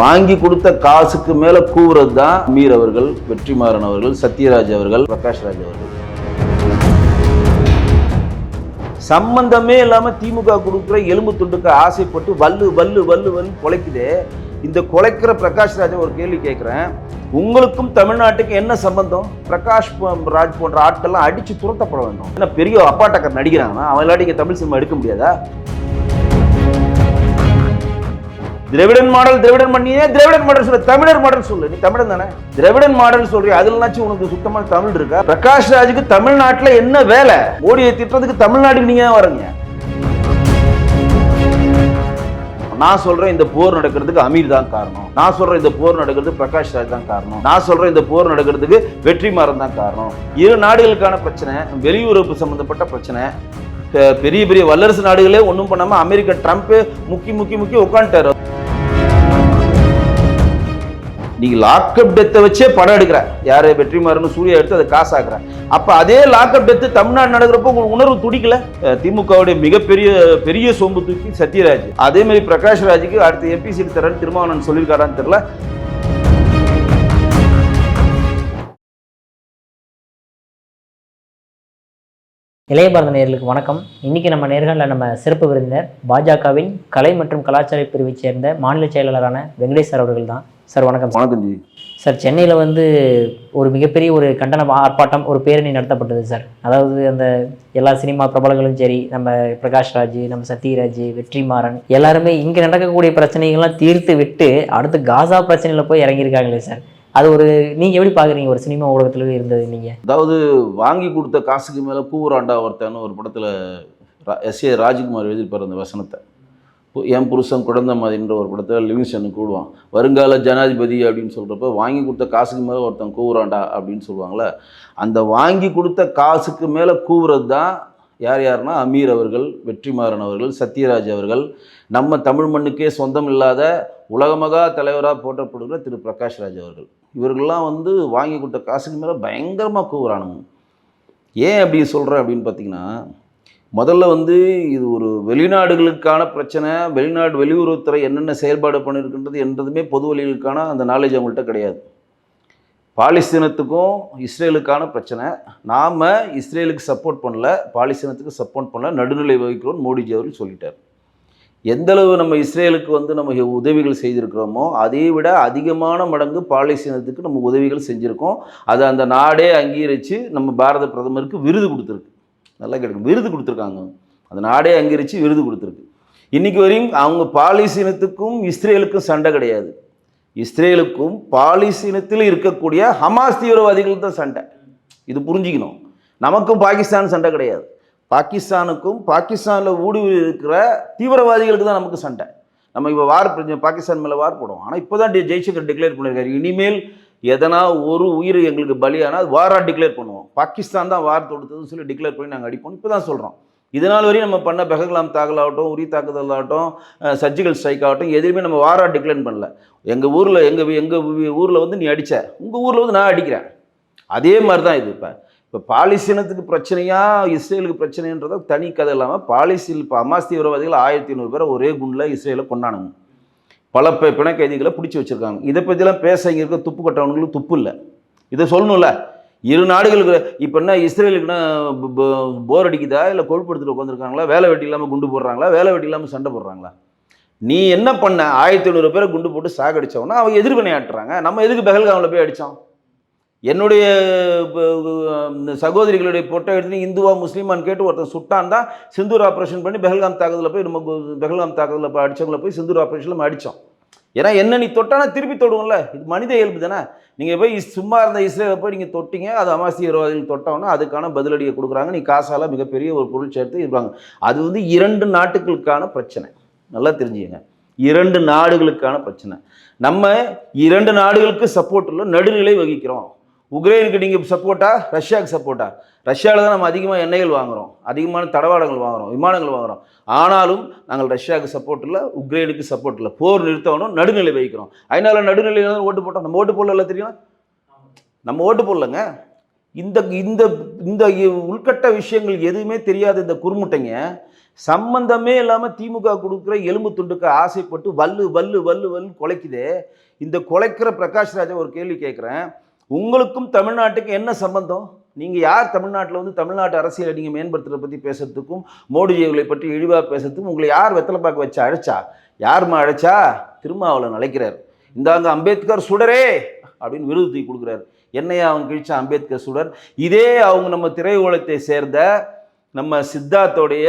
வாங்கி கொடுத்த காசுக்கு மேல கூவுறது தான் மீர் அவர்கள் வெற்றிமாறன் அவர்கள் சத்யராஜ் அவர்கள் பிரகாஷ்ராஜ் அவர்கள். சம்பந்தமே இல்லாம திமுக கொடுக்குற எலும்பு துண்டுக்கு ஆசைப்பட்டு வல்லு வல்லு வல்லு வல்லு கொலைக்குதே. இந்த கொலைக்கிற பிரகாஷ்ராஜை ஒரு கேள்வி கேட்குறேன். உங்களுக்கும் தமிழ்நாட்டுக்கு என்ன சம்பந்தம்? பிரகாஷ் ராஜ் போன்ற ஆட்கள்லாம் அடிச்சு துரத்தப்பட வேண்டும். என்ன பெரிய அப்பாட்டக்கர் நடிக்கிறாங்கன்னா அவன் இல்லாட்டி தமிழ் சினிமா எடுக்க முடியாதா? திராவிடன் மாடல் திராவிடன் பண்ணியே திராவிடன் மாடல் சொல்லு தமிழர் மாடல் சொல்லு. நீ தமிழன் தானே? திராவிடன் மாடல் சொல்றிய? அதுலனாச்சும் உனக்கு சுத்தமான தமிழ் இருக்கா? பிரகாஷ் ராஜுக்கு தமிழ்நாட்டுல என்ன வேலை? மோடியை திட்டுறதுக்கு தமிழ்நாட்டுக்கு நீங்க வரீங்க நான் சொல்றேன் இந்த போர் நடக்கிறதுக்கு அமீர் தான் காரணம். நான் சொல்றேன் இந்த போர் நடக்கிறது பிரகாஷ் ராஜ் தான் காரணம். நான் சொல்றேன் இந்த போர் நடக்கிறதுக்கு வெற்றிமாறன் தான் காரணம். இரு நாடுகளுக்கான பிரச்சனை வெளியுறவு சம்பந்தப்பட்ட பிரச்சனை. பெரிய பெரிய வல்லரசு நாடுகளே ஒன்றும் பண்ணாம அமெரிக்க ட்ரம்ப் முக்கி முக்கி முக்கி உட்காந்துட்டாரு நீங்கள் லாக்அப் டெத்தை வச்சே படம் எடுக்கிற. யார்? வெற்றிமாறன் சூர்யா எடுத்து அதை காசாக்குற அப்போ அதே லாக்அப் டெத்து தமிழ்நாடு நடக்கிறப்போ உங்களுக்கு உணர்வு துடிக்கல? திமுகவுடைய மிகப்பெரிய பெரிய சோம்பு தூக்கி சத்யராஜ். அதே மாதிரி பிரகாஷ் ராஜுக்கு அடுத்த எம்பி சீட் தரேன்னு திருமாவளவன் சொல்லியிருக்காரான்னு தெரியல. இளைய பாரத வணக்கம். இன்னைக்கு நம்ம நேர்களில் நம்ம சிறப்பு விருந்தினர் பாஜகவின் கலை மற்றும் கலாச்சார பிரிவைச் சேர்ந்த மாநில செயலாளரான வெங்கடேஸ்வர் அவர்கள் தான் சார் வணக்கம். வணக்கம் ஜி. சார் சென்னையில் வந்து ஒரு மிகப்பெரிய ஒரு கண்டன ஆர்ப்பாட்டம் ஒரு பேரணி நடத்தப்பட்டது சார். அதாவது அந்த எல்லா சினிமா பிரபலங்களும் சரி நம்ம பிரகாஷ் ராஜ் நம்ம சத்யராஜ் வெற்றிமாறன் எல்லாருமே இங்கே நடக்கக்கூடிய பிரச்சனைகள்லாம் தீர்த்து விட்டு அடுத்து காசா பிரச்சனையில் போய் இறங்கியிருக்காங்களே சார். அது ஒரு நீங்கள் எப்படி பார்க்குறீங்க ஒரு சினிமா ஊடகத்தில் இருந்தது நீங்கள் அதாவது வாங்கி கொடுத்த காசுக்கு மேல கூவுறாண்டா ஒருத்தன்னு ஒரு படத்துல எஸ் ஏ ராஜ்குமார் எழுதியிருப்பார் அந்த வசனத்தை. என் புருஷன் குழந்த மாதிரின்ற ஒரு படத்தில் லிவிங்ஸ்டன் கூடுவான். வருங்கால ஜனாதிபதி அப்படின்னு சொல்கிறப்ப வாங்கி கொடுத்த காசுக்கு மேலே ஒருத்தன் கூவுறான்டா அப்படின்னு சொல்லுவாங்கள்ல அந்த வாங்கி கொடுத்த காசுக்கு மேலே கூவுறது தான் யார் யாருன்னா அமீர் அவர்கள் வெற்றிமாறன் அவர்கள் சத்யராஜ் அவர்கள். நம்ம தமிழ் மண்ணுக்கே சொந்தம் இல்லாத உலகமகா தலைவராக போற்றப்படுகிற திரு பிரகாஷ் ராஜ் அவர்கள். இவர்கள்லாம் வந்து வாங்கி கொடுத்த காசுக்கு மேலே பயங்கரமாக கூவுறானுங்க. ஏன் அப்படி சொல்கிறேன் அப்படின்னு பார்த்தீங்கன்னா முதல்ல வந்து இது ஒரு வெளிநாடுகளுக்கான பிரச்சனை வெளிநாடு வெளியுறவுத்துறை என்னென்ன செயல்பாடு பண்ணியிருக்கின்றது என்றதுமே பொது வழிகளுக்கான அந்த நாலேஜ் அவங்கள்ட்ட கிடையாது. பாலிஸ்தீனத்துக்கும் இஸ்ரேலுக்கான பிரச்சனை. நாம் இஸ்ரேலுக்கு சப்போர்ட் பண்ணல பாலிஸ்தீனத்துக்கு சப்போர்ட் பண்ணல நடுநிலை வகிக்கிறோம் மோடிஜி அவர்கள் சொல்லிட்டார். எந்தளவு நம்ம இஸ்ரேலுக்கு வந்து நம்ம உதவிகள் செய்திருக்கிறோமோ அதை விட அதிகமான மடங்கு பாலிஸ்தீனத்துக்கு நம்ம உதவிகள் செஞ்சுருக்கோம். அதை அந்த நாடே அங்கீகரித்து நம்ம பாரத பிரதமருக்கு விருது கொடுத்துருக்கு. நல்லா கிடைக்கும் விருது கொடுத்துருக்காங்க. அந்த நாடே அங்கீகரித்து விருது கொடுத்துருக்கு. இன்றைக்கி வரையும் அவங்க பாலிசீனத்துக்கும் இஸ்ரேலுக்கும் சண்டை கிடையாது. இஸ்ரேலுக்கும் பாலிசீனத்தில் இருக்கக்கூடிய ஹமாஸ் தீவிரவாதிகள் தான் சண்டை. இது புரிஞ்சுக்கணும். நமக்கும் பாகிஸ்தான் சண்டை கிடையாது. பாகிஸ்தானுக்கும் பாகிஸ்தானில் ஊடுருவி இருக்கிற தீவிரவாதிகளுக்கு தான் நமக்கு சண்டை. நம்ம இப்போ வார் பாகிஸ்தான் மேலே வார் போடுவோம். ஆனால் இப்போ தான் ஜெய்சங்கர் டிக்ளேர் பண்ணியிருக்காரு இனிமேல் எதனா ஒரு உயிர் எங்களுக்கு பலியானால் வாராக டிக்ளேர் பண்ணுவோம். பாகிஸ்தான் தான் வார் தொடுத்ததுன்னு சொல்லி டிக்ளேர் பண்ணி நாங்கள் அடிப்போம். இப்போ தான் சொல்கிறோம் இதனால் வரையும் நம்ம பண்ண பெஹல்காம் தாக்கல் ஆகட்டும் உரி தாக்குதல் ஆகட்டும் சர்ஜிக்கல் ஸ்ட்ரைக் ஆகட்டும் எதுவுமே நம்ம வாராக டிக்ளேர் பண்ணல. எங்கள் ஊரில் எங்கள் எங்கள் ஊரில் வந்து நீ அடித்த உங்கள் ஊரில் வந்து நான் அடிக்கிறேன். அதே மாதிரி தான் இது இப்போ. இப்போ பாலிஸ்தீனத்துக்கு பிரச்சனையா இஸ்ரேலுக்கு பிரச்சனைன்றத தனி கதை இல்லாமல் பாலிஸ்தீன் இப்போ அமாஸ் தீவிரவாதிகள் ஆயிரத்தி ஐநூறு பேரை ஒரே குண்டில் இஸ்ரேலை கொண்டானுங்க. பல பி பிணை கைதிகளை பிடிச்சி வச்சுருக்காங்க. இதை பற்றிலாம் பேச இங்கே இருக்க துப்பு கட்டவனுங்களுக்கு துப்பு இல்லை. இதை சொல்லணும்ல. இரு நாடுகளுக்கு இப்போ என்ன இஸ்ரேலுக்குன்னா போர் அடிக்குதா? இல்லை கொழுப்படுத்திட்டு உட்காந்துருக்காங்களா வேலை வெட்டி இல்லாமல் குண்டு போடுறாங்களா? வேலை வெட்டி இல்லாமல் சண்டை போடுறாங்களா? நீ என்ன பண்ண? ஆயிரத்தி ஐநூறு பேரை குண்டு போட்டு சாகடிச்சவனா அவங்க எதிர்வினை ஆட்டுறாங்க நம்ம எதுக்கு பெஹல்காமில் போய் அடித்தோம் என்னுடைய இந்த சகோதரிகளுடைய பொட்டை எடுத்து இந்துவா முஸ்லீமான்னு கேட்டு ஒருத்தன் சுட்டான் தான் சிந்தூர் ஆப்ரேஷன் பண்ணி பெஹல்காம் தாக்குதலில் போய் நம்ம பெஹல்காம் தாக்குதலில் போய் அடித்தவங்கள போய் சிந்தூர் ஆப்ரேஷனில் நம்ம அடித்தோம் ஏன்னா என்ன நீ தொட்டானா திருப்பி தொடுவோம்ல இது மனித இயல்பு தானே. நீங்கள் போய் சும்மா இருந்த இஸ்ரேலை போய் நீங்கள் தொட்டிங்க அது அமாசியவாதிகள் தொட்டோன்னா அதுக்கான பதிலடியை கொடுக்குறாங்க. நீ காசால் மிகப்பெரிய ஒரு பொருள் சேர்த்து இருப்பாங்க அது வந்து இரண்டு நாட்டுகளுக்கான பிரச்சனை. நல்லா தெரிஞ்சுக்கங்க. இரண்டு நாடுகளுக்கான பிரச்சனை. நம்ம இரண்டு நாடுகளுக்கு சப்போர்ட் இல்லை நடுநிலை வகிக்கிறோம். உக்ரைனுக்கு நீங்கள் சப்போர்ட்டா? ரஷ்யாவுக்கு சப்போர்ட்டா? ரஷ்யாவில் தான் நம்ம அதிகமாக எண்ணெய்கள் வாங்குகிறோம் அதிகமான தடவாடங்கள் வாங்குகிறோம் விமானங்கள் வாங்குகிறோம் ஆனாலும் நாங்கள் ரஷ்யாவுக்கு சப்போர்ட் இல்லை உக்ரைனுக்கு சப்போர்ட் இல்லை. போர் நிறுத்தணும் நடுநிலை வைக்கிறோம் அதனால நடுநிலையில் தான் ஓட்டு போட்டோம். நம்ம ஓட்டு போடல தெரியும்? நம்ம ஓட்டு போடலங்க. இந்த இந்த இந்த உள்கட்ட விஷயங்கள் எதுவுமே தெரியாத இந்த குறுமுட்டைங்க சம்பந்தமே இல்லாமல் திமுக கொடுக்குற எலும்பு துண்டுக்கு ஆசைப்பட்டு வல்லு வல்லு வல்லு வல்லு கொலைக்குதே. இந்த கொலைக்கிற பிரகாஷ் ராஜா ஒரு கேள்வி கேட்குறேன். உங்களுக்கும் தமிழ்நாட்டுக்கு என்ன சம்பந்தம்? நீங்கள் யார் தமிழ்நாட்டில் வந்து தமிழ்நாட்டு அரசியலை நீங்கள் மேம்படுத்துறதை பற்றி பேசுறதுக்கும் மோடிஜி அவர்களை பற்றி இழிவாக பேசுறதுக்கும் உங்களை யார் வெத்தலை பார்க்க வச்சு அழைச்சா? யாரும்மா அழைச்சா? திருமாவளவன் அழைக்கிறார். இந்தாங்க அம்பேத்கர் சுடரே! அப்படின்னு விருது தூக்கி கொடுக்குறாரு. என்னையா அவங்க கிழிச்ச அம்பேத்கர் சுடர்? இதே அவங்க நம்ம திரையுலகத்தை சேர்ந்த நம்ம சித்தார்த்தோடைய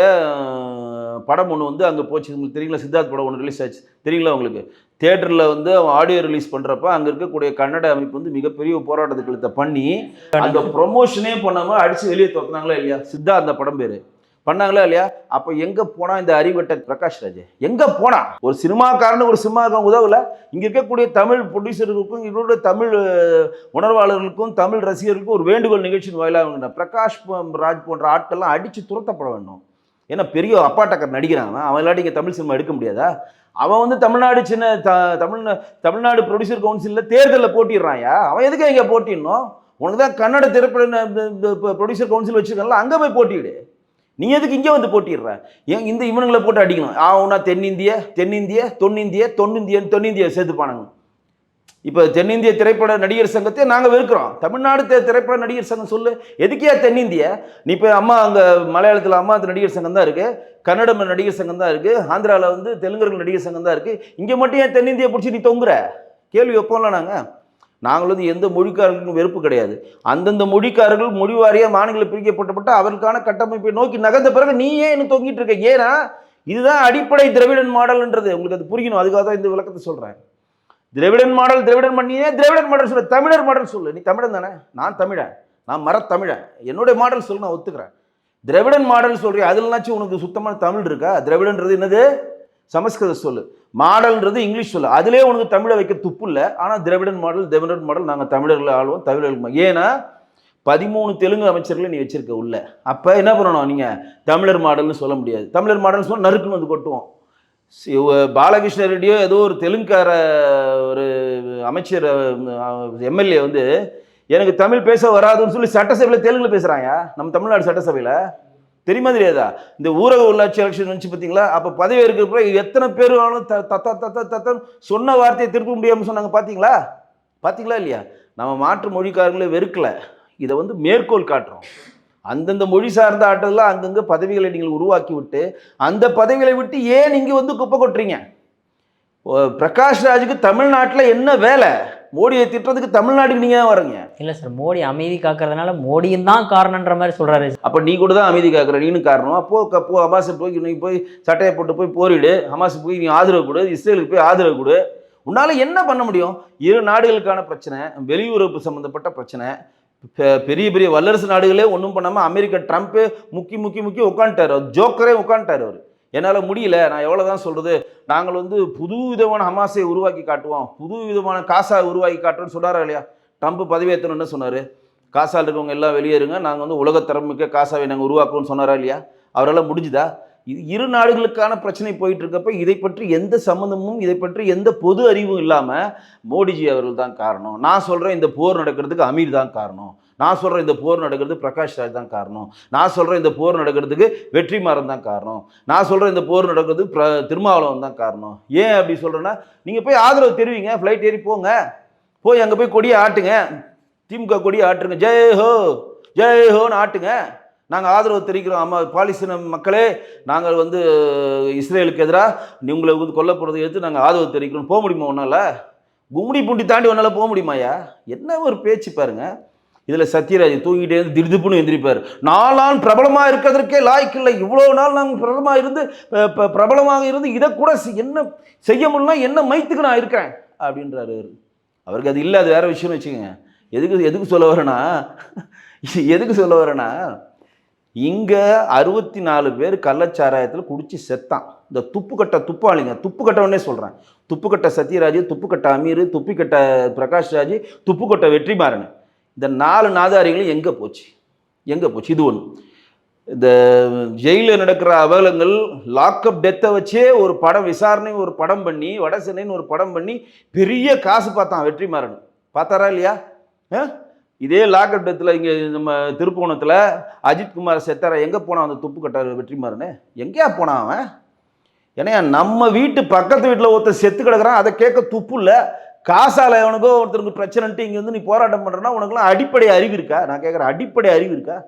படம் ஒன்று வந்து அங்கே போச்சு. உங்களுக்கு தெரியுங்களா சித்தார்த் படம் ஒன்று ரிலீஸ் ஆச்சு. தெரியுங்களா உங்களுக்கு? தேட்டரில் வந்து அவன் ஆடியோ ரிலீஸ் பண்ணுறப்ப அங்கே இருக்கக்கூடிய கன்னட அமைப்பு வந்து மிகப்பெரிய போராட்டத்துக்கு பண்ணி அந்த ப்ரொமோஷனே பண்ணாமல் அடித்து வெளியே துரத்துனாங்களா இல்லையா? சித்தார்த் அந்த படம் பேர். பண்ணாங்களா இல்லையா? அப்போ எங்கே போனா இந்த அறிவட்ட பிரகாஷ் ராஜ்? எங்கே போனா? ஒரு சினிமாக்காரனு ஒரு சினிமாக்காரன் உதவல. இங்கே இருக்கக்கூடிய தமிழ் ப்ரொடியூசர்களுக்கும் இவருடைய தமிழ் உணர்வாளர்களுக்கும் தமிழ் ரசிகர்களுக்கும் ஒரு வேண்டுகோள் நிகழ்ச்சியின் வாயிலாக பிரகாஷ் ராஜ் போன்ற ஆட்கள்லாம் அடித்து துரத்தப்பட வேண்டும். ஏன்னா பெரிய அப்பாட்டக்கர் நடிக்கிறான் அவன். இல்லாட்டி இங்கே தமிழ் சினிமா எடுக்க முடியாதா? அவன் வந்து தமிழ்நாடு சின்ன த தமிழ் தமிழ்நாடு ப்ரொடியூசர் கவுன்சிலில் தேர்தலில் போட்டிடுறான்யா அவன் எதுக்கு இங்கே போட்டிடணும்? உனக்கு தான் கன்னட திரைப்பட ப்ரொடியூசர் கவுன்சில் வச்சுருக்காங்களா அங்கே போய் போட்டியிடு நீ எதுக்கு இங்கே வந்து போட்டிடுற? ஏன் இந்த இவனுங்களை போட்டு அடிக்கணும்? ஆ ஆவுனா தென்னிந்திய தென்னிந்திய தொன்னிந்திய தொன்னிந்தியன் தொன்னிந்திய சேர்த்துப்பானுங்க. இப்போ தென்னிந்திய திரைப்பட நடிகர் சங்கத்தை நாங்கள் வெறுக்கிறோம். தமிழ்நாடு தெ- திரைப்பட நடிகர் சங்கம் சொல்லு. எதுக்கே தென்னிந்திய? நீ இப்போ அம்மா அங்கே மலையாளத்தில் அம்மா அந்த நடிகர் சங்கம் தான் இருக்குது கன்னடம் நடிகர் சங்கம் தான் இருக்குது ஆந்திராவில் வந்து தெலுங்கர்கள் நடிகர் சங்கம் தான் இருக்குது இங்கே மட்டும் ஏன் தென்னிந்தியை பிடிச்சி நீ தொங்குற? கேள்வி வைப்போம்ல நாங்கள் நாங்கள் வந்து எந்த மொழிக்காரர்களுக்கும் வெறுப்பு கிடையாது. அந்தந்த மொழிக்காரர்கள் மொழி வாரியாக மாநிலங்கள் பிரிக்கப்பட்டப்பட்ட அவர்களுக்கான கட்டமைப்பை நோக்கி நகர்ந்த பிறகு நீ ஏன் இன்னும் தொங்கிட்டு இருக்க? ஏன்னா இதுதான் அடிப்படை திராவிடன் மாடல்ன்றது. உங்களுக்கு அது புரியணும் அதுக்காக தான் இந்த விளக்கத்தை சொல்கிறேன் திராவிடன் மாடல் திராவிடன் பண்ணியே திராவிடன் மாடல் சொல்லு தமிழர் மாடல் சொல்லு. நீ தமிழன் தானே? நான் தமிழன். நான் மரத்தமிழன். என்னுடைய மாடல் சொல்லு நான் ஒத்துக்கிறேன். திராவிடன் மாடல் சொல்கிறேன் அதுலனாச்சும் உனக்கு சுத்தமான தமிழ் இருக்கா? திராவிடன்றது என்னது? சமஸ்கிருத சொல்லு. மாடல்ன்றது இங்கிலீஷ் சொல்லு. அதிலே உனக்கு தமிழை வைக்க துப்பு இல்லை. ஆனால் திராவிடன் மாடல் திராவிடன் மாடல் நாங்கள் தமிழர்களை ஆளுவோம் தமிழர்கள் ஏன்னா பதிமூணு தெலுங்கு அமைச்சர்களை நீ வச்சிருக்க உள்ள. அப்போ என்ன பண்ணணும் நீங்கள் தமிழர் மாடல்னு சொல்ல முடியாது. தமிழர் மாடல்னு சொன்னால் நறுக்குன்னு வந்து கொட்டுவோம். பாலகிருஷ்ண ரெட்டியோ ஏதோ ஒரு தெலுங்கார ஒரு அமைச்சர் எம்எல்ஏ வந்து எனக்கு தமிழ் பேச வராதுன்னு சொல்லி சட்டசபையில் தெலுங்குல பேசுகிறாங்க நம்ம தமிழ்நாடு சட்டசபையில்? தெரியுமா தெரியாதா இந்த ஊரக உள்ளாட்சி எலெக்ஷன் வந்துச்சு பார்த்தீங்களா அப்போ பதவி இருக்கிறப்ப எத்தனை பேர் வேணும் த தத்த தத்த தத்தன்னு சொன்ன வார்த்தையை திருப்ப முடியாமல் சொன்னாங்க. பார்த்தீங்களா பார்த்தீங்களா இல்லையா? நம்ம மாற்று மொழிக்காரங்களே வெறுக்கல. இதை வந்து மேற்கோள் காட்டுறோம். அந்தந்த மொழி சார்ந்த ஆட்டத்தில் அங்கங்கே பதவிகளை நீங்கள் உருவாக்கி விட்டு அந்த பதவிகளை விட்டு ஏன் இங்கே வந்து குப்பை கொட்டுறீங்க? பிரகாஷ் ராஜுக்கு தமிழ்நாட்டில் என்ன வேலை? மோடியை திட்டுறதுக்கு தமிழ்நாட்டுக்கு நீங்கள் வரீங்க இல்லை சார் மோடி அமைதி காக்கிறதுனால மோடியும் தான் காரணன்ற மாதிரி சொல்கிறாரு அப்போ நீ கூட தான் அமைதி காக்குற நீனு காரணம். அப்போ க- போ ஹமாஸை போய் நீ போய் சட்டையை போட்டு போய் போரிடு. ஹமாஸ் போய் நீ ஆதரவு கொடு. இஸ்ரேலுக்கு போய் ஆதரவு கொடு. உன்னால் என்ன பண்ண முடியும்? இரு நாடுகளுக்கான பிரச்சனை வெளியுறவு சம்மந்தப்பட்ட பிரச்சனை பெரிய பெரிய வல்லரசு நாடுகளே ஒன்றும் பண்ணாமல் அமெரிக்க ட்ரம்ப்பே முக்கி முக்கி முக்கி உட்காந்துட்டார் ஜோக்கரே உட்காந்துட்டார் அவர். என்னால் முடியல. நான் எவ்வளோ தான் சொல்கிறது நாங்கள் வந்து புது விதமான ஹமாசை உருவாக்கி காட்டுவோம். புது விதமான காசா உருவாக்கி காட்டுறோம்னு சொன்னாரா இல்லையா? ட்ரம்ப் பதவியேற்றணும்னு சொன்னார். காசால் இருக்கவங்க எல்லாம் வெளியேறுங்க. நாங்கள் வந்து உலகத்திறமிக்க காசாவை நாங்கள் உருவாக்குவோம்னு சொன்னாரா இல்லையா? அவரால் முடிஞ்சுதா? இரு நாடுகளுக்கான பிரச்சனை போயிட்டு இருக்கப்ப இதை பற்றி எந்த சம்மந்தமும் இதை பற்றி எந்த பொது அறிவும் இல்லாமல் மோடிஜி அவர்கள் தான் காரணம். நான் சொல்கிறேன் இந்த போர் நடக்கிறதுக்கு அமீர் தான் காரணம். நான் சொல்கிறேன் இந்த போர் நடக்கிறது பிரகாஷ் ராஜ் தான் காரணம். நான் சொல்கிறேன் இந்த போர் நடக்கிறதுக்கு வெற்றிமாறன் தான் காரணம். நான் சொல்கிறேன் இந்த போர் நடக்கிறது பிர திருமாவளவன் தான் காரணம். ஏன் அப்படி சொல்கிறேன்னா நீங்கள் போய் ஆதரவு தெரிவிங்க ஃப்ளைட் ஏறி போங்க. போய் அங்கே போய் கொடியை ஆட்டுங்க. திமுக கொடியை ஆட்டுங்க. ஜெய் ஹோ ஜெய் ஹோன்னு ஆட்டுங்க. நாங்கள் ஆதரவு தெரிவிக்கிறோம். ஆமாம் பாலிஸ்தீன மக்களே நாங்கள் வந்து இஸ்ரேலுக்கு எதிராக உங்களை வந்து கொல்ல போகிறதை எடுத்து நாங்கள் ஆதரவு தெரிவிக்கிறோம். போக முடியுமா ஒன்றால் கும்முடி பூண்டி தாண்டி உன்னால் போக முடியுமாயா என்ன ஒரு பேச்சு பாருங்க. இதில் சத்யராஜ் தூங்கிட்டே இருந்து திடுதுப்புன்னு எந்திரிப்பார். நாளான் பிரபலமாக இருக்கிறதற்கே லாய்க்கு இல்லை. இவ்வளோ நாள் நாங்கள் பிரபலமாக இருந்து ப- பிரபலமாக இருந்து இதை கூட என்ன செய்ய முடியலனா என்ன மைத்துக்கு நான் இருக்கேன் அப்படின்றாரு அவர். அவருக்கு அது இல்லை அது வேறு விஷயம்னு வச்சுக்கோங்க. எதுக்கு எதுக்கு சொல்ல வரேன்னா எதுக்கு சொல்ல வரேன்னா இங்கே அறுபத்தி நாலு பேர் கள்ளச்சாராயத்தில் குடித்து செத்தான். இந்த துப்புக்கட்ட துப்பாளிங்க துப்புக்கட்டவனே சொல்கிறேன் துப்புக்கட்ட சத்யராஜ் துப்புக்கட்ட அமீர் துப்பிக்கட்ட பிரகாஷ் ராஜ் துப்புக்கட்ட வெற்றிமாறன். இந்த நாலு நாதாரிகளும் எங்கே போச்சு? எங்கே போச்சு? இது ஒன்று இந்த ஜெயிலில் நடக்கிற அவலங்கள் லாக்அப் டெத்தை வச்சே ஒரு படம் விசாரணை ஒரு படம் பண்ணி வடசென்னைன்னு ஒரு படம் பண்ணி பெரிய காசு பார்த்தான் வெற்றிமாறன். பார்த்தாரா இல்லையா? ஆ? இதே லாக்அப் டெத்தில் இங்கே நம்ம திருப்புவனத்தில் அஜித்குமார் செத்தார எங்கே போனான் அந்த துப்பு கட்டார் வெற்றிமாறனு? எங்கேயா போனான் அவன்? ஏன்னா நம்ம வீட்டு பக்கத்து வீட்டில் ஒருத்தர் செத்து கிடக்குறான் அதை கேட்க துப்பு இல்லை. காசால் அவனுக்கோ ஒருத்தருக்கு பிரச்சனைன்ட்டு இங்கே வந்து நீ போராட்டம் பண்ணுறனா உனக்குலாம் அடிப்படை அறிவு இருக்கா? நான் கேட்குறேன் அடிப்படை அறிவு இருக்கா?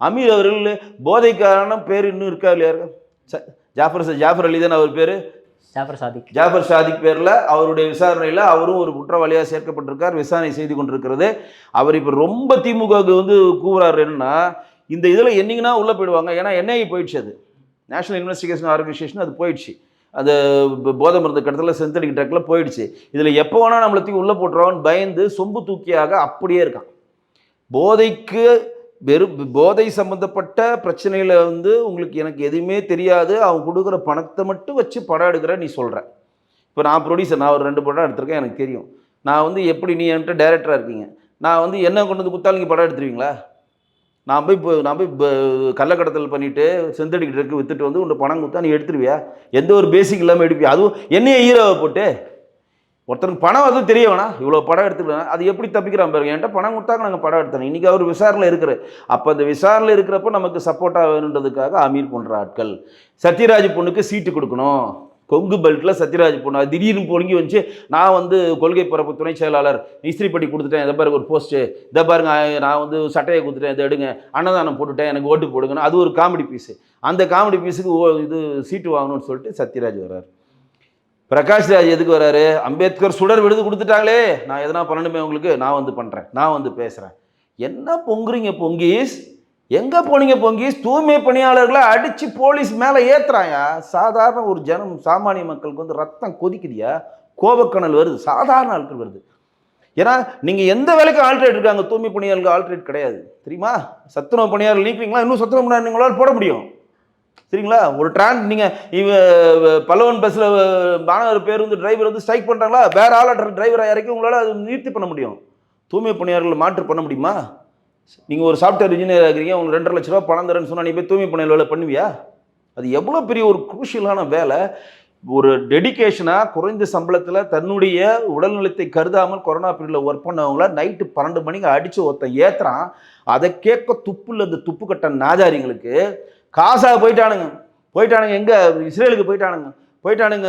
அமீர் அவர்கள் போதைக்காரன பேர் இன்னும் இருக்கா இல்லையா? இருக்கா? ச- ஜாஃபர் ஜாஃபர் அலி தானே அவர் பேர். ஜாஃபர் சாதிக். ஜாஃபர் சாதிக் பேரில் அவருடைய விசாரணையில் அவரும் ஒரு குற்றவாளியாக சேர்க்கப்பட்டிருக்கார் விசாரணை செய்து கொண்டிருக்கிறது. அவர் இப்போ ரொம்ப திமுகவுக்கு வந்து கூவுறாரு என்னன்னா இந்த இதில் என்னைக்குன்னா உள்ளே போயிடுவாங்க. ஏன்னா என்ஐஏ போயிடுச்சு அது? நேஷனல் இன்வெஸ்டிகேஷன் ஆர்கனைசேஷன் அது போயிடுச்சு. அந்த போதை மருந்து கடத்தில் சென்தடிக் ட்ரக்கில் போயிடுச்சு. இதில் எப்போ வேணால் நம்மளை தூக்கி உள்ளே போட்டுருவான்னு பயந்து சொம்பு தூக்கியாக அப்படியே இருக்கான். போதைக்கு வெறும் போதை சம்மந்தப்பட்ட பிரச்சனையில் வந்து உங்களுக்கு எனக்கு எதுவுமே தெரியாது. அவன் கொடுக்குற பணத்தை மட்டும் வச்சு படம் எடுக்கிற நீ சொல்கிற இப்போ நான் ப்ரொடியூசர் நான் ஒரு ரெண்டு படம் எடுத்திருக்கேன் எனக்கு தெரியும். நான் வந்து எப்படி நீ என்கிட்ட டேரக்டராக இருக்கீங்க? நான் வந்து என்ன கொண்டு வந்து கொடுத்தாலும் நீங்கள் படம் எடுத்துருவீங்களா? நான் போய் இப்போ நான் போய் கள்ளக்கடத்தல் பண்ணிவிட்டு செந்தடிக்கிட்டு இருக்கு வித்துட்டு வந்து உன்னை பணம் கொடுத்தா நீ எடுத்துருவியா? எந்த ஒரு பேசிக் இல்லாமல் எடுப்பியா? அதுவும் என்னையே ஹீரோவை போட்டு. ஒருத்தருக்கு பணம் அதுவும் தெரிய வேணாம் இவ்வளோ படம் எடுத்துக்கலாம் அது எப்படி தப்பிக்கிறான் பாருங்க. என்கிட்ட பணம் கொடுத்தாங்க நாங்கள் படம் எடுத்தோம். இன்றைக்கி அவர் விசாரணையில் இருக்கிற அப்போ அந்த விசாரணையில் இருக்கிறப்ப நமக்கு சப்போர்ட்டாக வேணுன்றதுக்காக அமீர் போன்ற ஆட்கள். சத்யராஜ் பொண்ணுக்கு சீட்டு கொடுக்கணும். கொங்கு பெல்ட்டில் சத்யராஜ் பொண்ணு அது திடீர்னு பொழுங்கி வந்துச்சு. நான் வந்து கொள்கை பரப்பு துணை செயலாளர் இஸ்திரிப்பட்டி கொடுத்துட்டேன். இதை பாருங்க ஒரு போஸ்ட்டு இதை பாருங்க நான் வந்து சட்டையை கொடுத்துட்டேன் இதை எடுங்க. அன்னதானம் போட்டுட்டேன் எனக்கு ஓட்டு போடுங்கன்னு. அது ஒரு காமெடி பீஸு அந்த காமெடி பீஸுக்கு ஓ இது சீட்டு வாங்கணும்னு சொல்லிட்டு சத்யராஜ் வர்றார். பிரகாஷ் ராஜ் எதுக்கு வராரு? அம்பேத்கர் சுடர் விருது கொடுத்துட்டாங்களே. நான் எதனா பண்ணணுமே உங்களுக்கு? நான் வந்து பண்ணுறேன் நான் வந்து பேசுகிறேன் என்ன பொங்குறீங்க பொங்கீஸ்? எங்கே போனீங்க பொங்கீஸ்? தூய்மை பணியாளர்களை அடித்து போலீஸ் மேலே ஏற்றுறாயா சாதாரண ஒரு ஜனம் சாமானிய மக்களுக்கு வந்து ரத்தம் கொதிக்குதியா? கோபக்கணல் வருது. சாதாரண ஆட்கள் வருது. ஏன்னா நீங்கள் எந்த வேலைக்கும் ஆல்ட்ரேட் இருக்காங்க? தூய்மை பணியாளர்கள் ஆல்ட்ரேட் கிடையாது. தெரியுமா? சத்துணவு பணியாளர்கள் நீக்கிறீங்களா இன்னும் சத்துணவு பணியாளர் உங்களால் போட முடியும். சரிங்களா? ஒரு ட்ரான் நீங்கள் இவ பல்லவன் பஸ்ஸில் மாணவர் பேர் வந்து டிரைவர் வந்து ஸ்ட்ரைக் பண்ணுறாங்களா வேற ஆள் டிரைவரை இறக்கி உங்களால் அது நிறுத்தி பண்ண முடியும். தூய்மை பணியாளர்களை மாற்று பண்ண முடியுமா? நீங்கள் ஒரு சாஃப்ட்வேர் இன்ஜினியர் ஆகிறீங்க உங்களுக்கு ரெண்டரை லட்ச ரூபா பணம் தரேன்னு சொன்னால் நீ போய் தூய்மை பணியாளர் வேலை பண்ணுவியா? அது எவ்வளோ பெரிய ஒரு குரூஷியலான வேலை. ஒரு டெடிகேஷனாக குறைந்த சம்பளத்தில் தன்னுடைய உடல்நலத்தை கருதாமல் கொரோனா பீரியடில் ஒர்க் பண்ணவங்கள நைட்டு பன்னெண்டு மணிக்கு அடித்து ஒருத்தன் ஏற்றுறான் அதை கேட்க துப்புல இந்த துப்பு கட்ட நாதாரிங்களுக்கு காசா போயிட்டானுங்க. போயிட்டானுங்க எங்கே? இஸ்ரேலுக்கு போயிட்டானுங்க. போயிட்டானுங்க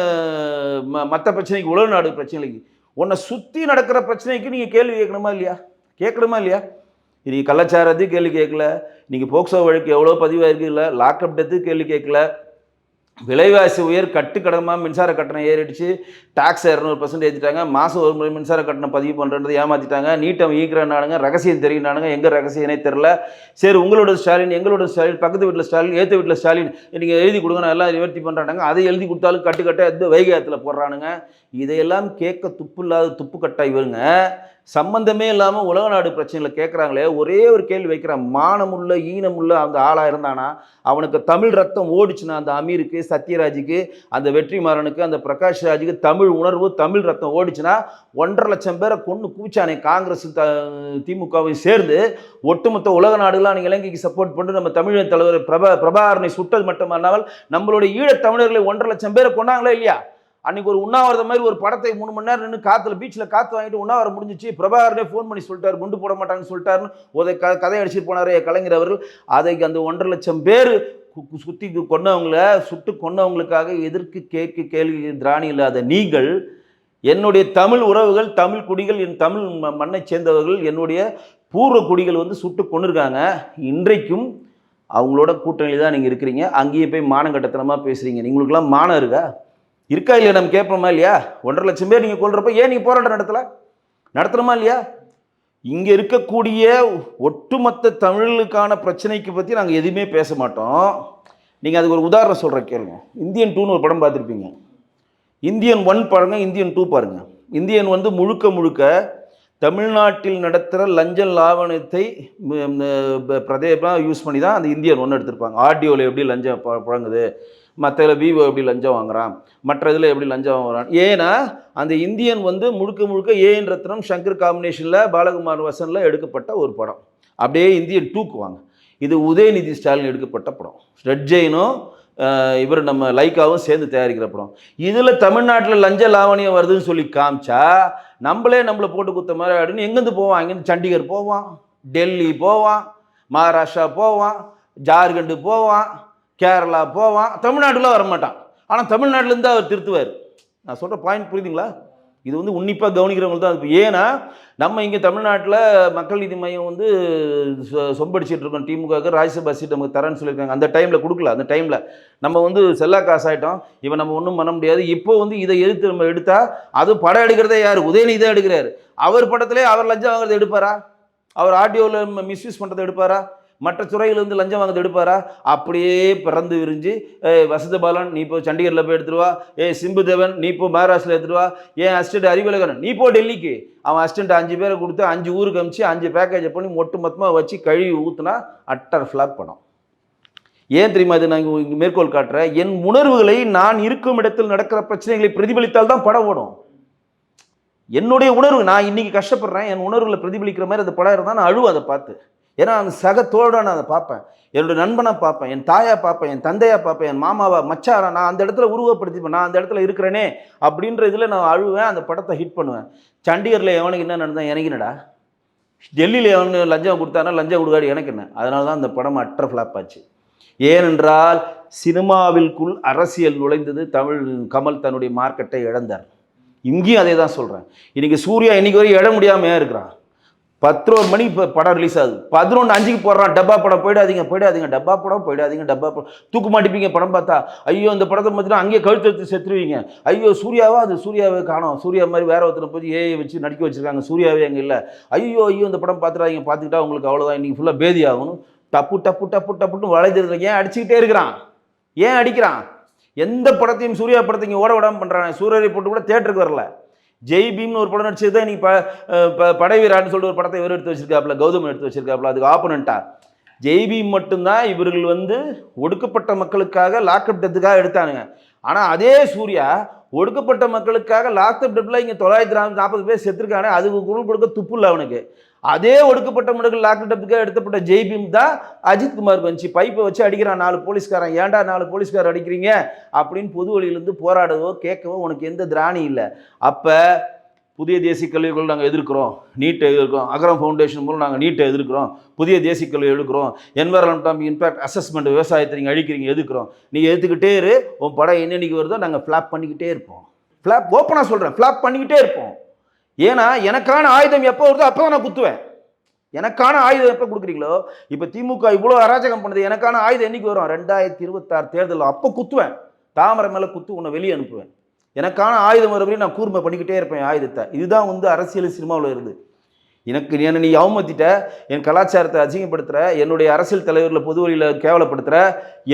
மற்ற பிரச்சனைக்கு உலக நாடு பிரச்சனைக்கு. உன்னை சுற்றி நடக்கிற பிரச்சனைக்கு நீங்கள் கேள்வி கேட்கணுமா இல்லையா? கேட்கணுமா இல்லையா? இன்றைக்கி கள்ளச்சாரத்து கேள்வி கேட்கல. நீங்கள் போக்சோ வழக்கு எவ்வளோ பதிவாயிருக்கு இல்லை. லாக்அப் டெத்து கேள்வி கேட்கல. விலைவாசி உயர் கட்டுக்கடமாக மின்சார கட்டணம் ஏறிடுச்சு. டாக்ஸ் இரநூறு பர்சன்ட் ஏற்றிட்டாங்க மாதம் ஒரு முறை மின்சார கட்டணம் பதிவு பண்ணுறது ஏமாற்றிட்டாங்க நீட்டம் ஈக்கிறனானுங்க ரகசியம் தெரியினானுங்க எங்கே ரகசியனே தெரில சரி உங்களோட ஸ்டாலின் எங்களோட ஸ்டாலின் பக்கத்து வீட்டில் ஸ்டாலின் ஏற்ற வீட்டில் ஸ்டாலின் நீங்கள் எழுதி கொடுங்க நான் எல்லாம் நிவர்த்தி பண்ணுறாங்க அதை எழுதி கொடுத்தாலும் கட்டுக்கட்ட எந்த வைகை போடுறானுங்க. இதையெல்லாம் கேட்க துப்பு இல்லாத துப்பு கட்டாய் இவருங்க. சம்பந்தமே இல்லாமல் உலக நாடு பிரச்சனைகளை கேட்குறாங்களே ஒரே ஒரு கேள்வி வைக்கிறான். மானமுள்ள ஈனமுள்ள அந்த ஆளாக இருந்தானா? அவனுக்கு தமிழ் ரத்தம் ஓடிச்சுன்னா அந்த அமீருக்கு சத்யராஜுக்கு அந்த வெற்றிமாறனுக்கு அந்த பிரகாஷ் ராஜுக்கு தமிழ் உணர்வு தமிழ் ரத்தம் ஓடிச்சுன்னா ஒன்றரை லட்சம் பேரை கொண்டு கூச்சானே காங்கிரஸ் த திமுகவும் சேர்ந்து ஒட்டுமொத்த உலக நாடுகளாக நீங்கள் இலங்கைக்கு சப்போர்ட் பண்ணி நம்ம தமிழக தலைவர் பிரபா பிரபாகரனை சுட்டது மட்டுமல்லாமல் நம்மளுடைய ஈழத் தமிழர்களை ஒன்றரை லட்சம் பேரை கொண்டாங்களா இல்லையா? அன்னைக்கு ஒரு உண்ணாவிரதம் மாதிரி ஒரு படத்தை மூணு மணி நேரம் நின்று காத்துல பீச்சில் காத்து வாங்கிட்டு உண்ணாவிரம் முடிஞ்சிச்சு. பிரபாகரனே ஃபோன் பண்ணி சொல்லிட்டாரு குண்டு போட மாட்டாங்கன்னு சொல்லிட்டாருன்னு. ஒரு க கதை அடிச்சுட்டு போனாரு கலைஞர் அவர்கள். அதை அந்த ஒன்றரை லட்சம் பேர் சுற்றி கொன்னவங்கள சுட்டு கொன்னவங்களுக்காக எதிர்க்கு கேட்க கேள்வி திராணி இல்லாத நீங்கள் என்னுடைய தமிழ் உறவுகள் தமிழ் குடிகள் என் தமிழ் ம- சேர்ந்தவர்கள் என்னுடைய பூர்வ குடிகள் வந்து சுட்டு கொண்டிருக்காங்க இன்றைக்கும் அவங்களோட கூட்டணியில் தான் நீங்கள் இருக்கிறீங்க. அங்கேயே போய் மானங்கட்டத்தனமாக பேசுகிறீங்க நீங்களுக்கெல்லாம் மானம் இருக்கா? இருக்கா இல்லையா நம்ம கேட்போமா இல்லையா? ஒன்றரை லட்சம் பேர் நீங்கள் கொள்றப்ப ஏன் நீங்கள் போராட்டம் நடத்தலை? நடத்துகிறோமா இல்லையா? இங்கே இருக்கக்கூடிய ஒட்டுமொத்த தமிழுக்கான பிரச்சனைக்கு பற்றி நாங்கள் எதுவுமே பேச மாட்டோம். நீங்கள் அதுக்கு ஒரு உதாரணம் சொல்கிற கேளுங்க. இந்தியன் டூன்னு ஒரு படம் பார்த்துருப்பீங்க. இந்தியன் ஒன் பாருங்கள் இந்தியன் டூ பாருங்க. இந்தியன் வந்து முழுக்க முழுக்க தமிழ்நாட்டில் நடத்துகிற லஞ்ச லாவணத்தை பிரதேசமாக யூஸ் பண்ணி தான் அந்த இந்தியன் ஒன்று எடுத்திருப்பாங்க. ஆடியோவில் எப்படி லஞ்சம் புழங்குது மற்ற இதில் விவோ எப்படி லஞ்சம் வாங்குறான்? மற்ற இதில் எப்படி லஞ்சம் வாங்குறான்? ஏன்னா அந்த இந்தியன் வந்து முழுக்க முழுக்க ஏஎன் ரத்னம் சங்கர் காம்பினேஷனில் பாலகுமார் வசனில் எடுக்கப்பட்ட ஒரு படம். அப்படியே இந்தியன் டூக்கு வாங்க இது உதயநிதி ஸ்டாலின் எடுக்கப்பட்ட படம். ரெட் ஜெயினும் இவர் நம்ம லைக்காவும் சேர்ந்து தயாரிக்கிற படம். இதில் தமிழ்நாட்டில் லஞ்ச லாவணியம் வருதுன்னு சொல்லி காமிச்சா நம்மளே நம்மளை போட்டு குத்த மாதிரி ஆயிடுன்னு எங்கேருந்து போவான்? இங்கேருந்து சண்டிகர் போவான் டெல்லி போவான் மகாராஷ்டிரா போவான் ஜார்க்கண்டு போவான். கேரளா போவான் தமிழ்நாட்டுல வர மாட்டான் ஆனால் தமிழ்நாட்டிலேருந்து அவர் திருத்துவார். நான் சொல்கிற பாயிண்ட் புரியுதுங்களா? இது வந்து உன்னிப்பாக கவனிக்கிறவங்களுக்கு தான் இருக்கும் ஏன்னா நம்ம இங்கே தமிழ்நாட்டில் மக்கள் நீதி மையம் வந்து சொம்படிச்சிட்டு இருக்கோம். திமுகவுக்கு ராஜ்யசபா சீட் நமக்கு தரேன்னு சொல்லியிருக்காங்க. அந்த டைமில் கொடுக்கல. அந்த டைமில் நம்ம வந்து செல்லா காசு ஆகிட்டோம் இவன் நம்ம ஒன்றும் பண்ண முடியாது. இப்போ வந்து இதை எதிர்த்து நம்ம எடுத்தால் அது படம் எடுக்கிறதே யார்? உதயநிதி தான் எடுக்கிறாரு. அவர் படத்திலே அவர் லஞ்சம் வாங்குறது எடுப்பாரா? அவர் ஆடியோவில் மிஸ்யூஸ் பண்ணுறதை எடுப்பாரா? மற்ற துறையிலேருந்து லஞ்சம் வாங்கிறது எடுப்பாரா? அப்படியே பிறந்து விரிஞ்சு ஏய் வசந்தபாலன் நீ இப்போ சண்டிகரில் போய் எடுத்துருவா வா. சிம்பு தேவன் நீ இப்போ மகாராஷ்டிரில் எடுத்துருவா வா. ஏன் அசிஸ்டன்ட் அறிவலகன் நீ போ டெல்லிக்கு. அவன் அசிஸ்டன்ட் அஞ்சு பேரை கொடுத்து அஞ்சு ஊருக்கு அமிச்சு அஞ்சு பேக்கேஜை பண்ணி மொட்டு மொத்தமாக வச்சு கழுவி ஊற்றுனா அட்டர் ஃப்ளாக் படம். ஏன் தெரியுமா இது நான் இங்கே மேற்கோள் காட்டுறேன்? என் உணர்வுகளை நான் இருக்கும் இடத்தில் நடக்கிற பிரச்சனைகளை பிரதிபலித்தால் தான் படம் ஓடும். என்னுடைய உணர்வு நான் இன்னைக்கு கஷ்டப்படுறேன் என் உணர்வுகளை பிரதிபலிக்கிற மாதிரி அந்த படம் இருந்தால் நான் அழுவேன் அதை பார்த்து. ஏன்னா அந்த சக நான் அதை பார்ப்பேன். என்னோட நண்பனை பார்ப்பேன் என் தாயா பார்ப்பேன் என் தந்தையா பார்ப்பேன் என் மாமாவா மச்சாரா நான் அந்த இடத்துல உருவப்படுத்திப்பேன் நான் அந்த இடத்துல இருக்கிறேனே அப்படின்ற இதில் நான் அழுவேன் அந்த படத்தை ஹிட் பண்ணுவேன். சண்டிகரில் எவனுக்கு என்ன நடந்தா எனக்கு என்னடா? டெல்லியில் எவனு லஞ்சம் கொடுத்தானா லஞ்சம் கொடுக்காடி எனக்கு என்ன? அதனால தான் அந்த படம் அற்ற ஃப்ளாப் ஆச்சு. ஏனென்றால் சினிமாவிற்குள் அரசியல் நுழைந்தது தமிழ் கமல் தன்னுடைய மார்க்கெட்டை இழந்தார். இங்கேயும் அதே தான் சொல்கிறேன் இன்றைக்கி சூர்யா இன்றைக்கி வரையும் இட முடியாமல் இருக்கிறான். பத்தொரு மணி இப்போ படம் ரிலீஸ் ஆகுது. பதினொன்று அஞ்சுக்கு போடுறான் டப்பா படம் போயிடாதீங்க போயிடாதீங்க டப்பா படம் போயிடாதீங்க டப்பா படம். தூக்கு மாட்டிப்பீங்க படம் பார்த்தா. ஐயோ இந்த படத்தை பார்த்தீங்கன்னா அங்கேயே கழுத்து வச்சு செத்துருவீங்க. ஐயோ சூர்யாவா? அது சூர்யாவை காணோம். சூர்யா மாதிரி வேற ஒருத்தனை போய் ஏஐ வச்சு நடிக்க வச்சிருக்காங்க. சூர்யாவே அங்கே இல்லை. ஐயோ ஐயோ இந்த படம் பார்த்துறாங்க பார்த்துக்கிட்டா உங்களுக்கு அவ்வளோதான் இன்றைக்கி ஃபுல்லாக பேதி ஆகணும். டப்பு டப்பு டப்பு டப்புன்னு வளைஞ்சிருக்க ஏன் அடிச்சுக்கிட்டே இருக்கிறான்? ஏன் அடிக்கிறான்? எந்த படத்தையும் சூர்யா படத்தை இங்கே ஓட விடாமல் பண்ணுறாங்க சூரியரை போட்டு கூட தேட்டருக்கு வரல. ஜெய் பீம்னு ஒரு படம் நடிச்சது தான் இன்னைக்கு ப படைவீரான்னு சொல்லிட்டு ஒரு படத்தை இவர் எடுத்து வச்சிருக்காப்புல கௌதம் எடுத்து வச்சிருக்காப்புல அதுக்கு ஆப்போனண்டா ஜெய் பீம் மட்டும்தான் இவர்கள் வந்து ஒடுக்கப்பட்ட மக்களுக்காக லாக்அப் டெத்துக்காக எடுத்தானுங்க. ஆனால் அதே சூர்யா ஒடுக்கப்பட்ட மக்களுக்காக லாக்அப் டெப்பில் இங்கே தொள்ளாயிரத்தி நாற்பது பேர் செத்துருக்கானே அதுக்கு குரல் கொடுக்க துப்பு இல்லை அவனுக்கு. அதே ஒடுக்கப்பட்ட மக்கள் லாக்அப் எடுத்தப்பட்ட ஜெய்பீம் தான் அஜித் குமார் வந்துச்சு பைப்பை வச்சு அடிக்கிறான் நாலு போலீஸ்காரன். ஏன்டா நாலு போலீஸ்கார் அடிக்கிறீங்க? அப்படின்னு பொது வழியிலேருந்து போராடவோ கேட்கவோ உனக்கு எந்த திராணி இல்லை. அப்போ புதிய தேசிய கல்விகள் நாங்கள் எதிர்க்கிறோம். நீட்டை எதிர்க்கிறோம். அகரம் ஃபவுண்டேஷன் மூலம் நாங்கள் நீட்டை எதிர்க்கிறோம். புதிய தேசிய கல்வி எடுக்கிறோம். என்வரன்மெண்ட் இம்பாக்ட் அசஸ்மெண்ட் விவசாயத்தை நீங்கள் அழிக்கிறீங்க எதிர்க்கிறோம். நீங்கள் எடுத்துக்கிட்டே இரு. உன் படம் என்னென்னைக்கு வருதோ நாங்கள் ஃப்ளாப் பண்ணிக்கிட்டே இருப்போம். ஃப்ளாப் ஓப்பனாக சொல்கிறேன் ஃப்ளாப் பண்ணிக்கிட்டே இருப்போம். ஏன்னா எனக்கான ஆயுதம் எப்போ வருதோ அப்போ நான் குத்துவேன். எனக்கான ஆயுதம் எப்போ கொடுக்குறீங்களோ இப்போ திமுக இவ்வளோ அராஜகம் பண்ணுது எனக்கான ஆயுதம் என்னைக்கு வரும்? ரெண்டாயிரத்தி இருபத்தாறு தேர்தலில் அப்போ குத்துவேன். தாமரை மேலே குத்து உன்னை வெளியே அனுப்புவேன். எனக்கான ஆயுதம் வரவரையும் நான் கூர்மை பண்ணிக்கிட்டே இருப்பேன் ஆயுதத்தை. இதுதான் வந்து அரசியல் சினிமாவில் இருக்குது எனக்கு நீ என்னை நீ அவமத்திட்ட என் கலாச்சாரத்தை அசிங்கப்படுத்துகிற என்னுடைய அரசியல் தலைவர்களை பொது வழியில் கேவலப்படுத்துகிற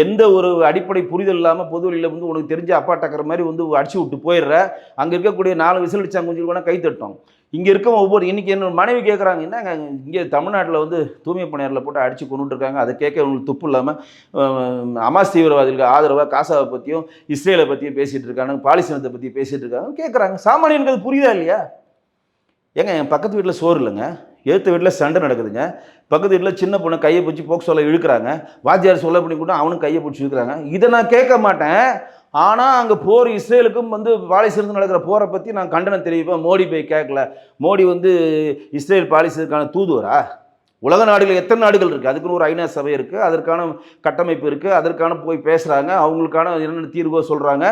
எந்த ஒரு அடிப்படை புரிதல் இல்லாமல் பொது வழியில் வந்து உனக்கு தெரிஞ்ச அப்பா டக்கிற மாதிரி வந்து அடிச்சு விட்டு போயிடுற. அங்கே இருக்கக்கூடிய நாலு விசில் அடிச்சாங்க கொஞ்சம் கூட கை இங்கே இருக்க ஒவ்வொரு இன்னைக்கு என்னோட மனைவி கேட்குறாங்க என்னங்க இங்கே தமிழ்நாட்டில் வந்து தூய்மை பணியாரில் போட்டு அடித்து கொண்டுட்டுருக்காங்க அதை கேட்க உங்களுக்கு துப்பு இல்லாமல் அமாஸ் தீவிரவாதிகளுக்கு ஆதரவாக காசாவை பற்றியும் இஸ்ரேலை பற்றியும் பேசிகிட்டு இருக்காங்க பாலிசனத்தை பற்றி பேசிகிட்டு இருக்காங்க. கேட்குறாங்க சாமானியனுக்கு அது புரியுதா இல்லையா? ஏங்க என் பக்கத்து வீட்டில் சோறு இல்லைங்க. எழுத்து வீட்டில் சண்டை நடக்குதுங்க. பக்கத்து வீட்டில் சின்ன பொண்ணு கையை பிடிச்சி சொல்ல இழுக்கிறாங்க. வாத்தியார் சொல்ல பண்ணி கூட அவனும் கையை பிடிச்சி இழுக்கிறாங்க. இதை நான் கேட்க மாட்டேன். ஆனால் அங்கே போர் இஸ்ரேலுக்கும் வந்து பாலிசிலிருந்து நடக்கிற போரை பற்றி நான் கண்டனம் தெரிவிப்பேன். மோடி போய் கேட்கல. மோடி வந்து இஸ்ரேல் பாலிசிற்கான தூதுவரா? உலக நாடுகள் எத்தனை நாடுகள் இருக்குது அதுக்குன்னு ஒரு ஐநா சபை இருக்குது அதற்கான கட்டமைப்பு இருக்குது அதற்கான போய் பேசுகிறாங்க அவங்களுக்கான என்னென்ன தீர்வோ சொல்கிறாங்க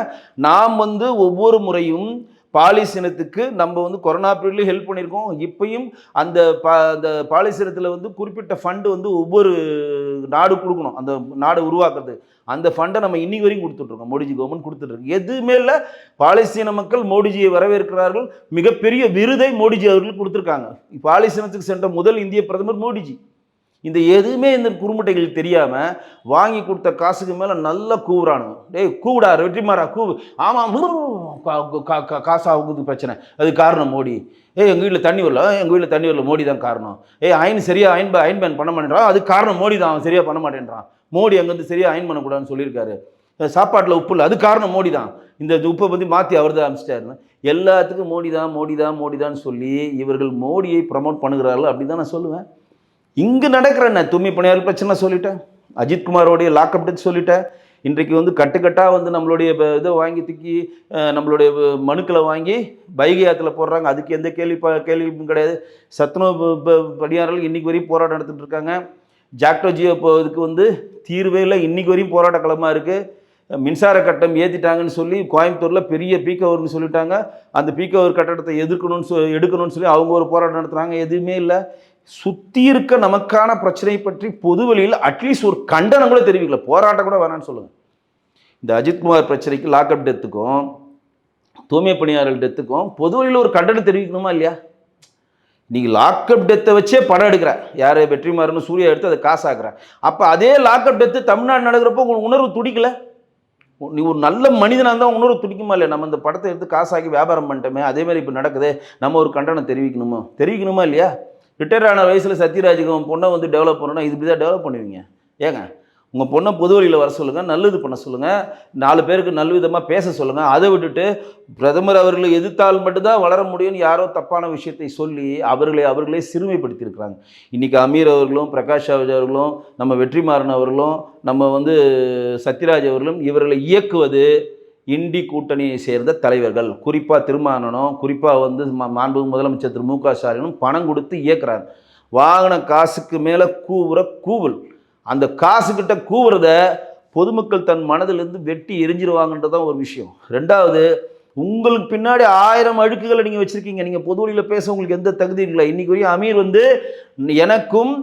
நாம் வந்து ஒவ்வொரு முறையும் பாலிசினத்துக்கு நம்ம வந்து கொரோனா பீரியட்லேயும் ஹெல்ப் பண்ணியிருக்கோம். இப்பயும் அந்த பா அந்த பாலிசினத்தில் வந்து குறிப்பிட்ட ஃபண்டு வந்து ஒவ்வொரு நாடு கொடுக்கணும். அந்த நாடு உருவாக்குறது. அந்த ஃபண்டை நம்ம இன்னைக்கு வரையும் கொடுத்துட்ருக்கோம். மோடிஜி கவர்மெண்ட் கொடுத்துட்ருக்கு. எதுவுமே இல்லை. பாலஸ்தீன மக்கள் மோடிஜியை வரவேற்கிறார்கள். மிகப்பெரிய விருதை மோடிஜி அவர்கள் கொடுத்துருக்காங்க. பாலஸ்தீனத்துக்கு சென்ற முதல் இந்திய பிரதமர் மோடிஜி. இந்த எதுவுமே இந்த குறுமுட்டைகள் தெரியாமல் வாங்கி கொடுத்த காசுக்கு மேலே நல்லா கூவுறானுங்க. டேய் கூவிடா வெற்றிமாறா கூவு. ஆமாம் காசு ஆகுது பிரச்சனை. அது காரணம் மோடி. ஏய் எங்கள் வீட்டில் தண்ணி வரல? எங்கள் வீட்டில் தண்ணி வரல மோடி தான் காரணம். ஏய் அயன் சரியாக அயன் அயன் பேன் பண்ண மாட்டேன்றான்? அது காரணம் மோடி தான் அவன் சரியாக பண்ண மாட்டேன்றான். மோடி அங்கேருந்து சரியாக அயன் பண்ணக்கூடாதுன்னு சொல்லியிருக்காரு. சாப்பாட்டில் உப்பு இல்லை அது காரணம் மோடி தான். இந்த உப்பை பற்றி மாற்றி அவர் தான் அனுப்பிச்சிட்டாருன்னு. எல்லாத்துக்கும் மோடி தான் மோடி தான் மோடி தான் சொல்லி இவர்கள் மோடியை ப்ரமோட் பண்ணுகிறார்கள். அப்படி தான் நான் சொல்லுவேன். இங்கே நடக்கிற என்ன? தூய்மை பணியாளர் பிரச்சனை சொல்லிட்டேன் அஜித் குமாரோடைய லாக்அப் டெத் சொல்லிட்டேன் இன்றைக்கு வந்து கட்டுக்கட்டாக வந்து நம்மளுடைய இதை வாங்கி தூக்கி நம்மளுடைய மனுக்களை வாங்கி பைகை ஆற்றுல போடுறாங்க. அதுக்கு எந்த கேள்வி ப கேள்வியும் கிடையாது. சத்துணவு ப- பணியாளர்கள் இன்னைக்கு வரையும் போராட்டம் நடத்திட்டு இருக்காங்க. ஜாக்டோ ஜியோ இப்போ இதுக்கு வந்து தீர்வே இல்லை. இன்றைக்கி வரையும் போராட்ட களமாக இருக்குது மின்சார கட்டம் ஏற்றிட்டாங்கன்னு சொல்லி கோயம்புத்தூரில் பெரிய பீக் ஹவர்னு சொல்லிட்டாங்க. அந்த பீக் ஹவர் கட்டடத்தை எதிர்க்கணும்னு சொல்லி எடுக்கணும்னு சொல்லி அவங்க ஒரு போராட்டம் நடத்துகிறாங்க எதுவுமே இல்லை. சுற்றி இருக்க நமக்கான பிரச்சனை பற்றி பொது வழியில் அட்லீஸ்ட் ஒரு கண்டனம் கூட தெரிவிக்கல. போராட்டம் கூட வேணாம்னு சொல்லுங்கள் இந்த அஜித்குமார் பிரச்சனைக்கு லாக்அப் டெத்துக்கும் தூய்மை பணியாளர் டெத்துக்கும் பொது வழியில் ஒரு கண்டனம் தெரிவிக்கணுமா இல்லையா? நீங்கள் லாக்அப் டெத்தை வச்சே படம் எடுக்கிற. யார்? வெற்றிமாறன் சூர்யா எடுத்து அதை காசாக்குற. அப்போ அதே லாக்அப் டெத்து தமிழ்நாடு நடக்கிறப்போ உங்களுக்கு உணர்வு துடிக்கல? நீ ஒரு நல்ல மனிதனாக இருந்தால் உணர்வு துடிக்குமா இல்லை நம்ம இந்த படத்தை எடுத்து காசாக்கி வியாபாரம் பண்ணிட்டோமே அதே மாதிரி இப்போ நடக்குது நம்ம ஒரு கண்டனம் தெரிவிக்கணுமா? தெரிவிக்கணுமா இல்லையா? ரிட்டையர் ஆன வயசில் சத்யராஜுக்கு உன் பொண்ணை வந்து டெவலப் பண்ணணும்னா இது இப்படி தான் டெவலப் பண்ணுவீங்க. ஏங்க உங்கள் பொண்ணை பொது வழியில் வர சொல்லுங்கள் நல்லது பண்ண சொல்லுங்கள் நாலு பேருக்கு நல்ல விதமாக பேச சொல்லுங்கள் அதை விட்டுட்டு பிரதமர் அவர்களை எதிர்த்தால் மட்டும்தான் வளர முடியும்னு யாரோ தப்பான விஷயத்தை சொல்லி அவர்களை அவர்களே சிறுமைப்படுத்தியிருக்கிறாங்க. இன்றைக்கி அமீர் அவர்களும் பிரகாஷ் ராஜ் அவர்களும் நம்ம வெற்றிமாறன் அவர்களும் நம்ம வந்து சத்யராஜ் அவர்களும் இவர்களை இயக்குவது இண்டி கூட்டணியை சேர்ந்த தலைவர்கள் குறிப்பாக திருமானனும் குறிப்பாக வந்து ம- மாண்புமிகு முதலமைச்சர் திரு மு க ஸ்டாலினும் பணம் கொடுத்து இயக்குறாங்க வாகன காசுக்கு மேலே கூவுற கூவல் அந்த காசுக்கிட்ட கூவுறத பொதுமக்கள் தன் மனதிலிருந்து வெட்டி எரிஞ்சிருவாங்கன்றது தான் ஒரு விஷயம் ரெண்டாவது உங்களுக்கு பின்னாடி ஆயிரம் அழுக்குகளை நீங்கள் வச்சுருக்கீங்க நீங்கள் பொது வழியில் பேச உங்களுக்கு எந்த தகுதியும் இல்லை இன்றைக்கி வரையும் அமீர் வந்து எனக்கும்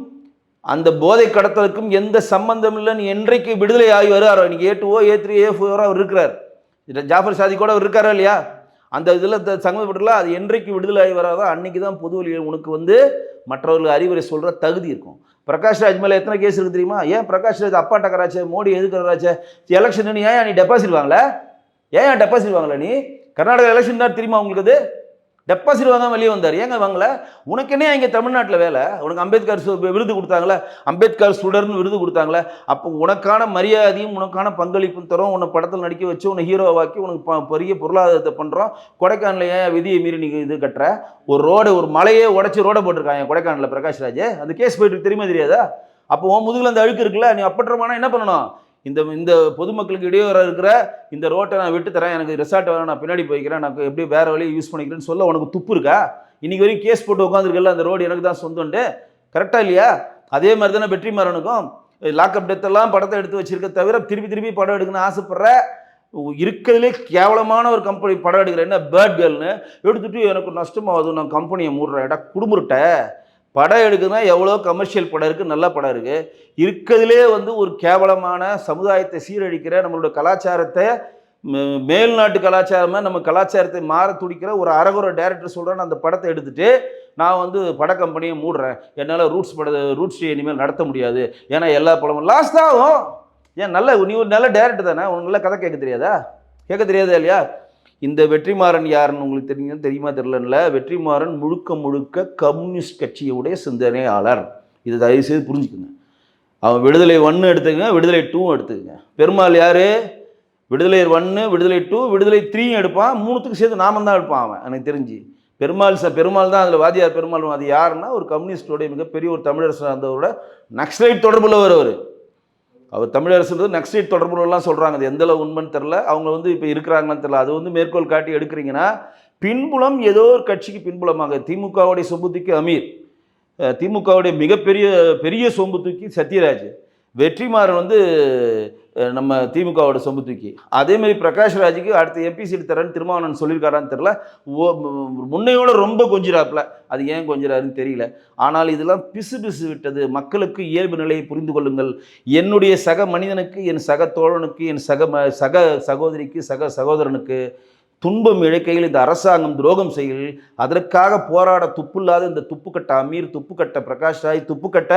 அந்த போதை கடத்தலுக்கும் எந்த சம்பந்தம் இல்லைன்னு என்றைக்கு விடுதலை ஆகி வருவாரோ இன்றைக்கி ஏ டூஓ ஏ த்ரீ ஏ ஃபோரோ அவர் இருக்கிறார் ஜாஃபர் சாதி கூட அவர் இருக்காரா இல்லையா? அந்த இதில் சம்மந்தப்பட்டுல அது என்றைக்கு விடுதலை ஆகி வராதோ அன்னைக்கு தான் பொது வழியில் உனக்கு வந்து மற்றவர்களுக்கு அறிவுரை சொல்கிற தகுதி இருக்கும். பிரகாஷ் ராஜ் மேலே எத்தனை கேஸ் இருக்கு தெரியுமா? ஏன் பிரகாஷ் ராஜ் அப்பா டக்கராச்சே மோடி எதுக்குறாச்சே எலெக்ஷன் ஏன் நீ டெபாசிட் வாங்கல? ஏன் டெபாசிட் வாங்கல நீ? கர்நாடகா எலெக்ஷன் தான் தெரியுமா உங்களுக்கு அது? டெபாசிட் தான் வெளியே வந்தார். ஏங்க வாங்கல? உனக்கு என்ன இங்கே தமிழ்நாட்டில் வேலை? உனக்கு அம்பேத்கர் விருது கொடுத்தாங்களே அம்பேத்கர் சுடர்னு விருது கொடுத்தாங்களே அப்போ உனக்கான மரியாதையும் உனக்கான பங்களிப்பும் தரோம். உன்னை படத்தில் நடிக்க வச்சு உன்னை ஹீரோவாக்கி உனக்கு ப- பெரிய பொருளாதாரத்தை பண்ணுறோம் கொடைக்கானலில் ஏன் விதியை மீறி நீங்கள் இது கட்டுற? ஒரு ரோடு ஒரு மலையே உடச்சி ரோடை போட்டிருக்காங்க கொடைக்கானலில் பிரகாஷ்ராஜ். அந்த கேஸ் போயிட்டு இருக்கு, தெரியுமா தெரியாதா? அப்போ உன் முதுகில் அந்த அழுக்கு இருக்குல்ல? நீ அப்பட்டமானா என்ன பண்ணணும்? இந்த இந்த பொதுமக்களுக்கு இடையூறாக இருக்கிற இந்த ரோட்டை நான் விட்டு தரேன். எனக்கு ரிசார்ட் வேணும் நான் பின்னாடி போய்க்கிறேன். நான் எப்படி வேறு வழியை யூஸ் பண்ணிக்கிறேன்னு சொல்ல உனக்கு துப்பு இருக்கா? இன்றைக்கி வரைக்கும் கேஸ் போட்டு உட்காந்துருக்கல அந்த ரோடு எனக்கு தான் சொந்தம்ண்டு. கரெக்டாக இல்லையா? அதே மாதிரி தானே வெற்றிமாறனுக்கும். லாக்அப் டெத்தெல்லாம் படத்தை எடுத்து வச்சிருக்க தவிர திருப்பி திருப்பி படம் எடுக்கணும்னு ஆசைப்பட்ற இருக்கிறதுலே கேவலமான ஒரு கம்பெனி படம் எடுக்கிறேன் என்ன பேர்ட் கேர்ள்னு எடுத்துட்டு எனக்கு நஷ்டமாகுது. நான் கம்பெனியை மூடுறேன். இடம் குடும்புட்ட படம் எடுக்குதுன்னா எவ்வளோ கமர்ஷியல் படம் இருக்குது நல்ல படம் இருக்குது இருக்கிறதுலே வந்து ஒரு கேவலமான சமுதாயத்தை சீரழிக்கிற நம்மளோட கலாச்சாரத்தை மேல்நாட்டு கலாச்சாரமாக நம்ம கலாச்சாரத்தை மாற துடிக்கிற ஒரு அரகுர டேரக்டர் சொல்கிறேன்னு அந்த படத்தை எடுத்துகிட்டு நான் வந்து பட கம்பெனியை மூடுறேன். என்னால் ரூட்ஸ் பட ரூட்ஸ் இனிமேல் நடத்த முடியாது. ஏன்னா எல்லா படமும் லாஸ் தான் ஆகும் ஏன் நல்ல நீ ஒரு நல்ல டேரக்டர் தானே? உனக்கு நல்ல கதை கேட்க தெரியாதா? கேட்க தெரியாதா இல்லையா? இந்த வெற்றிமாறன் யாருன்னு உங்களுக்கு தெரியும்? தெரியுமா? தெரியலன்ல வெற்றிமாறன் முழுக்க முழுக்க கம்யூனிஸ்ட் கட்சியுடைய சிந்தனையாளர். இது தயவு செய்து புரிஞ்சுக்குங்க. அவன் விடுதலை ஒன்று எடுத்துக்கங்க விடுதலை டூவும் எடுத்துக்கங்க. பெருமாள் யார்? விடுதலை ஒன்று விடுதலை டூ விடுதலை த்ரீயும் எடுப்பான். மூணுத்துக்கு சேர்த்து நாம தான் எடுப்பான் அவன் எனக்கு தெரிஞ்சு. பெருமாள் ச பெருமாள் தான் அதில் வாதியார் பெருமாள் அது யாருன்னா ஒரு கம்யூனிஸ்டோடைய மிகப்பெரிய ஒரு தமிழரசு இருந்தவரோட நக்ஸலைட் தொடர்புள்ள அவர். அவர் தமிழரசுன்றது நக்சலைட் தொடர்புலாம் சொல்கிறாங்க அது எந்த அளவு உண்மைன்னு தெரில அவங்க வந்து இப்போ இருக்கிறாங்களான்னு தெரில அது வந்து மேற்கோள் காட்டி எடுக்கிறீங்கன்னா பின்புலம் ஏதோ ஒரு கட்சிக்கு பின்புலமாக. திமுகவுடைய சொம்பு தூக்கி அமீர் திமுகவுடைய மிகப்பெரிய பெரிய சொம்பு தூக்கி சத்யராஜ். வெற்றிமாறன் வந்து நம்ம திமுகவோட சொம்பு தூக்கி. அதேமாதிரி பிரகாஷ் ராஜுக்கு அடுத்த எம்பி சீட் தரேன்னு திருமாவளவன் சொல்லியிருக்காரான்னு தெரில ஓ முன்னையோட ரொம்ப கொஞ்சிறாப்புல அது ஏன் கொஞ்சிறாருன்னு தெரியல. ஆனால் இதெல்லாம் பிசு பிசு விட்டது. மக்களுக்கு இயல்பு நிலையை புரிந்து கொள்ளுங்கள். என்னுடைய சக மனிதனுக்கு என் சக தோழனுக்கு என் சக ம சக சகோதரிக்கு சக சகோதரனுக்கு துன்பம் இழைக்கையில் இந்த அரசாங்கம் துரோகம் செய்கையில் அதற்காக போராட துப்பில்லாத இந்த துப்புக்கட்ட அமீர் துப்புக்கட்ட பிரகாஷ் ராய் துப்புக்கட்ட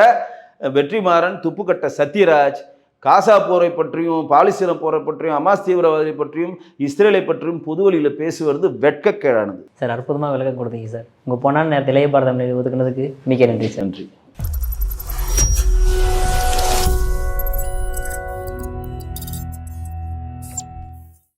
வெற்றிமாறன் துப்புக்கட்ட சத்யராஜ் காசா போரை பற்றியும் பாலிஸ்தீன போரை பற்றியும் அமாஸ் தீவிரவாதி பற்றியும் இஸ்ரேலை பற்றியும் பொதுவெளியில் பேசுவது வெட்கக்கேடானது. சார் அற்புதமாக விளக்கம் கொடுத்தீங்க சார். உங்கள் பொன்னான நேரத்தில் இளைய பாரதம் ஒதுக்குனதுக்கு மிக்க நன்றி சார். நன்றி.